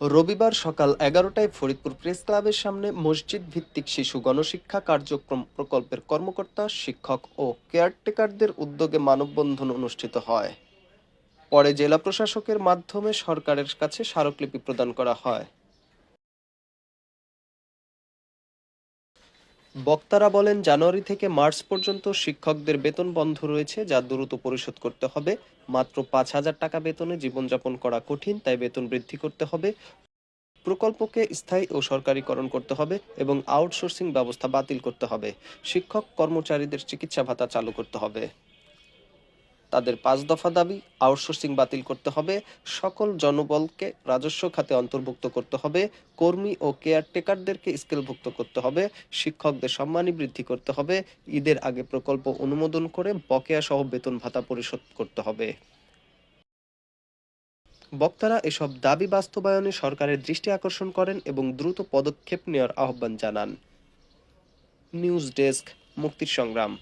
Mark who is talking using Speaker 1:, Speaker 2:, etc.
Speaker 1: রবিবার সকাল এগারোটায় ফরিদপুর প্রেস ক্লাবের সামনে মসজিদ ভিত্তিক শিশু গণশিক্ষা কার্যক্রম প্রকল্পের কর্মকর্তা, শিক্ষক ও কেয়ারটেকারদের উদ্যোগে মানববন্ধন অনুষ্ঠিত হয়। পরে জেলা প্রশাসকের মাধ্যমে সরকারের কাছে স্মারকলিপি প্রদান করা হয়। বক্তারা বলেন, জানুয়ারি থেকে মার্চ পর্যন্ত শিক্ষকদের বেতন বন্ধ রয়েছে, যা দ্রুত পরিশোধ করতে হবে। মাত্র পাঁচ হাজার টাকা বেতনে জীবনযাপন করা কঠিন, তাই বেতন বৃদ্ধি করতে হবে। প্রকল্পকে স্থায়ী ও সরকারিকরণ করতে হবে এবং আউটসোর্সিং ব্যবস্থা বাতিল করতে হবে। শিক্ষক কর্মচারীদের চিকিৎসা ভাতা চালু করতে হবে। তাদের পাঁচ দফা দাবি, আউটসোর্সিং বাতিল করতে হবে, সকল জনবলকে রাজস্ব খাতে অন্তর্ভুক্ত করতে হবে, কর্মী ও কেয়ারটেকারদেরকে স্কেলভুক্ত করতে হবে, শিক্ষকদের সম্মানী বৃদ্ধি করতে হবে, ঈদের আগে প্রকল্প অনুমোদন করে বকেয়া সহ বেতন ভাতা পরিশোধ করতে হবে। বক্তারা এসব দাবি বাস্তবায়নে সরকারের দৃষ্টি আকর্ষণ করেন এবং দ্রুত পদক্ষেপ নেওয়ার আহ্বান জানান। নিউজ ডেস্ক, মুক্তির সংগ্রাম।